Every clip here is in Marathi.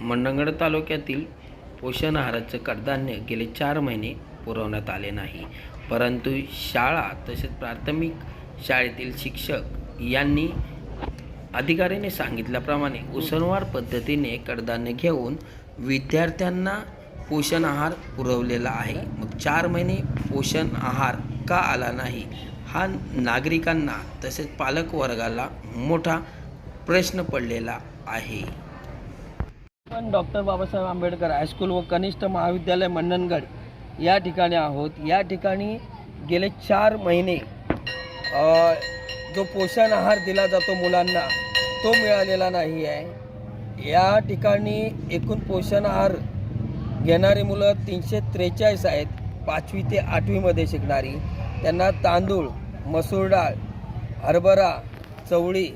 मंडणगड तालुक्यातील पोषण आहाराचं कडधान्य गेले चार महिने पुरवण्यात आले नाही. परंतु शाळा तसेच प्राथमिक शाळेतील शिक्षक यांनी अधिकाऱ्याने सांगितल्याप्रमाणे उसनवार पद्धतीने कडधान्य घेऊन विद्यार्थ्यांना पोषण आहार पुरवलेला आहे. मग चार महिने पोषण आहार का आला नाही? हा नागरिकांना तसेच पालकवर्गाला मोठा प्रश्न पडलेला आहे. आपण डॉक्टर बाबासाहेब आंबेडकर हायस्कूल व कनिष्ठ महाविद्यालय मंडनगड या ठिकाणी आहोत. या ठिकाणी गेले चार महिने जो पोषण आहार दिला जातो मुलांना तो मिळालेला नाही आहे. या ठिकाणी एकूण पोषण आहार घेणारी मुलं तीनशे त्रेचाळीस आहेत. पाचवी ते आठवीमध्ये शिकणारी. त्यांना तांदूळ मसूर डाळ हरभरा चवळी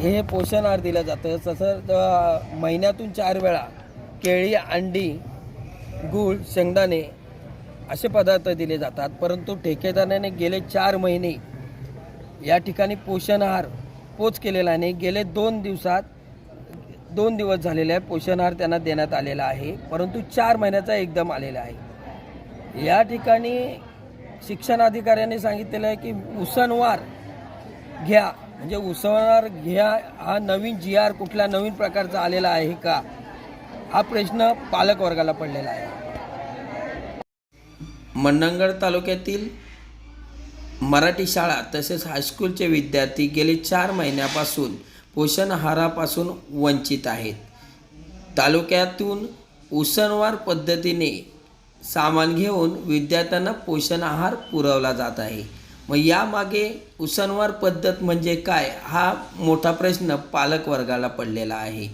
हे पोषण आहार दिलं जातं. तसं महिन्यातून चार वेळा केळी अंडी गूळ शेंगदाणे असे पदार्थ दिले जातात. परंतु ठेकेदाराने गेले चार महिने या ठिकाणी पोषण आहार पोच केलेला नाही. गेले दोन दिवसात दोन दिवस झालेले आहे पोषण आहार त्यांना देण्यात आलेला आहे. परंतु चार महिन्याचा एकदम आलेला आहे. या ठिकाणी शिक्षण अधिकाऱ्यांनी सांगितलेलं आहे की उसणवार घ्या. म्हणजे उसळणार घ्या हा नवीन जी आर कुठल्या नवीन प्रकारचा आलेला आहे का? हा प्रश्न पालक वर्गाला पडलेला आहे. मंडणगड तालुक्यातील मराठी शाळा तसेच हायस्कूलचे विद्यार्थी गेले चार महिन्यापासून पोषण आहारापासून वंचित आहेत. तालुक्यातून उसणवार पद्धतीने सामान घेऊन विद्यार्थ्यांना पोषण आहार पुरवला जात आहे. मग यामागे उसनवार पद्धत म्हणजे काय? हा मोठा प्रश्न पालक वर्गाला पडलेला आहे.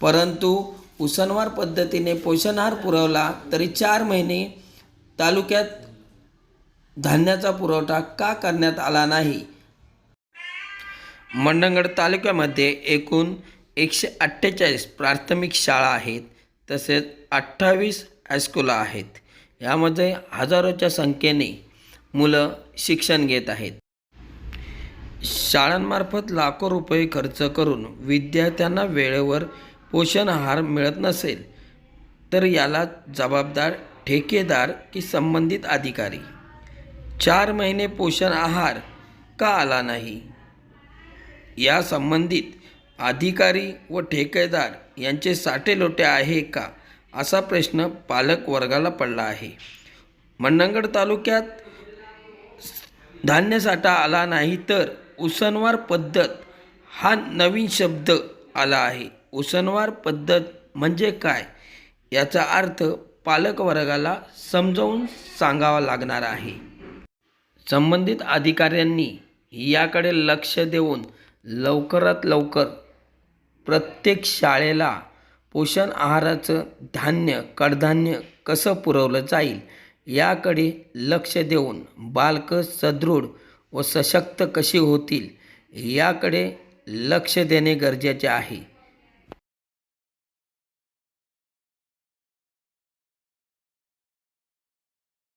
परंतु उसनवार पद्धतीने पोषण आहार पुरवला तरी चार महिने तालुक्यात धान्याचा पुरवठा का करण्यात आला नाही? मंडणगड तालुक्यामध्ये एकूण एकशे अठ्ठेचाळीस प्राथमिक शाळा आहेत तसेच अठ्ठावीस हायस्कूल आहेत. यामध्ये हजारोच्या संख्येने मुलं शिक्षण घेत आहेत. शाळांमार्फत लाखो रुपये खर्च करून विद्यार्थ्यांना वेळेवर पोषण आहार मिळत नसेल तर याला जबाबदार ठेकेदार की संबंधित अधिकारी. चार महिने पोषण आहार का आला नाही? या संबंधित अधिकारी व ठेकेदार यांचे साठे लोटे आहे का असा प्रश्न पालक वर्गाला पडला आहे. मंडणगड तालुक्यात धान्यसाठा आला नाही तर उसनवार पद्धत हा नवीन शब्द आला आहे. उसनवार पद्धत म्हणजे काय? याचा अर्थ पालक वर्गाला समजावून सांगावा लागणार आहे. संबंधित अधिकाऱ्यांनी याकडे लक्ष देऊन लवकरात लवकर प्रत्येक शाळेला पोषण आहाराचं धान्य कडधान्य कसं पुरवलं जाईल? याकडे लक्ष देऊन बालकं सदृढ व सशक्त कशी होतील याकडे लक्ष देणे गरजेचे आहे.